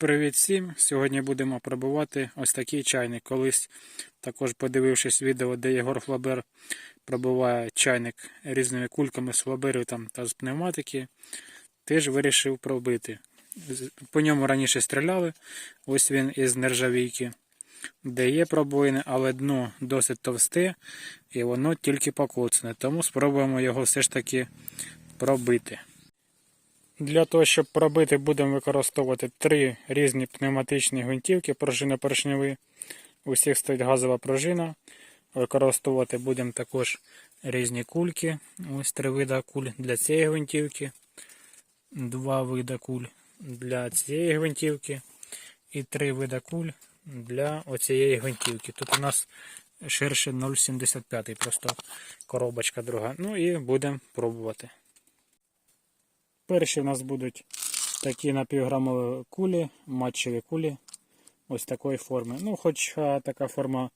Привіт всім! Сьогодні будемо пробувати ось такий чайник. Колись також подивившись відео, де Єгор Флабер пробиває чайник різними кульками з флаберів там, та з пневматики, теж вирішив пробити. По ньому раніше стріляли, ось він із нержавійки, де є пробоїни, але дно досить товсте і воно тільки покоцане. Тому спробуємо його все ж таки пробити. Для того, щоб пробити, будемо використовувати три різні пневматичні гвинтівки пружинно-поршневі. У всіх стоїть газова пружина. Використовувати будемо також різні кульки. Ось три вида куль для цієї гвинтівки, два вида куль для цієї гвинтівки і три вида куль для оцієї гвинтівки. Тут у нас ширше 0,75, просто коробочка друга. Ну і будемо пробувати. Перші в нас будуть такі напівграмові кулі, матчеві кулі ось такої форми. Ну, хоча така форма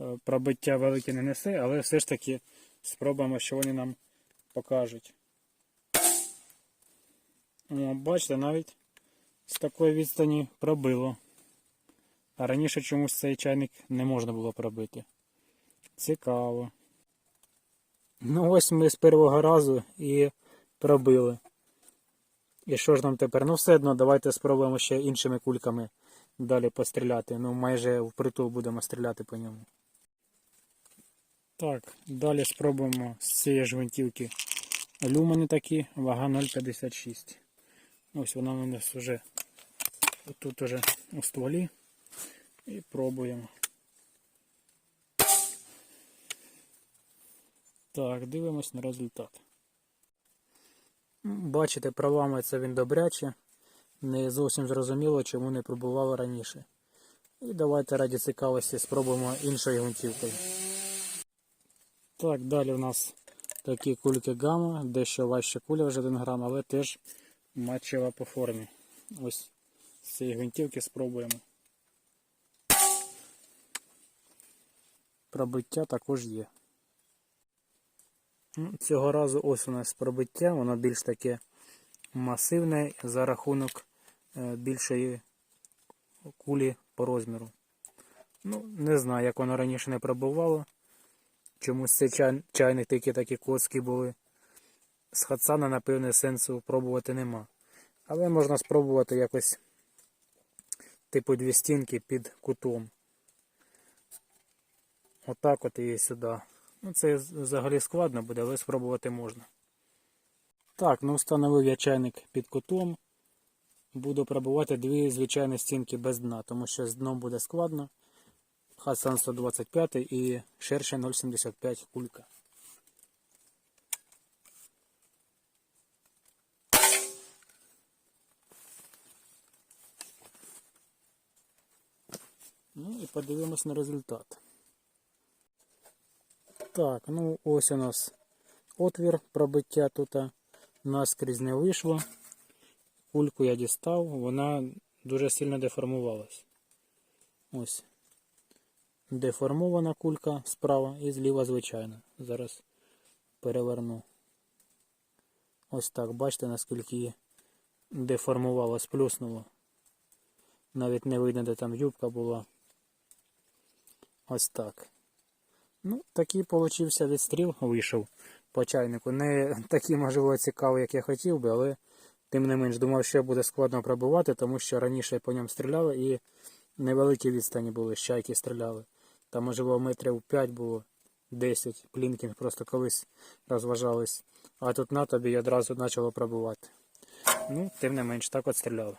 е, пробиття велике не несе, але все ж таки спробуємо, що вони нам покажуть. О, бачите, навіть з такої відстані пробило. А раніше чомусь цей чайник не можна було пробити. Цікаво. Ну ось ми з першого разу і пробили. І що ж нам тепер? Ну все одно, давайте спробуємо ще іншими кульками далі постріляти. Ну майже впритул будемо стріляти по ньому. Так, далі спробуємо з цієї ж гвинтівки люмени такі, вага 0,56. Ось вона у нас вже тут уже у стволі. І пробуємо. Так, дивимось на результат. Бачите, проламується він добряче. Не зовсім зрозуміло, чому не пробувало раніше. І давайте раді цікавості спробуємо іншою гвинтівкою. Так, далі у нас такі кульки гамма, дещо важча куля вже 1 грам, але теж матчева по формі. Ось з цієї гвинтівки спробуємо. Пробиття також є. Ну, Цього разу ось у нас пробиття, воно більш таке масивне за рахунок е, більшої кулі по розміру. Ну, не знаю, як воно раніше не пробувало. Чомусь цей чай, чайник такі такі коцки були. З хацана, напевне, сенсу пробувати нема. Але можна спробувати якось типу дві стінки під кутом. Отак от і сюди. Ну, це взагалі складно буде, але спробувати можна. Так, ну встановив я чайник під кутом. Буду пробувати дві звичайні стінки без дна, тому що з дном буде складно. Хасан 125 і ширше 0,75 кулька. Ну і подивимось на результат. Так, ну ось у нас отвір пробиття тут наскрізь не вийшло. Кульку я дістав, вона дуже сильно деформувалась. Ось. Деформована кулька справа і зліва звичайна. Зараз переверну. Ось так, бачите, наскільки її деформувало, сплюснуло. Навіть не видно, де там юбка була. Ось так. Ну, такий получився відстріл, вийшов по чайнику. Не такий, можливо, цікавий, як я хотів би, але тим не менш думав, що буде складно пробувати, тому що раніше по ньому стріляли і невеликі відстані були, щайки стріляли. Там, можливо, метрів 5 було, 10 плінкінг просто колись розважались. А тут на тобі одразу почало пробувати. Ну, тим не менш, так от стріляли.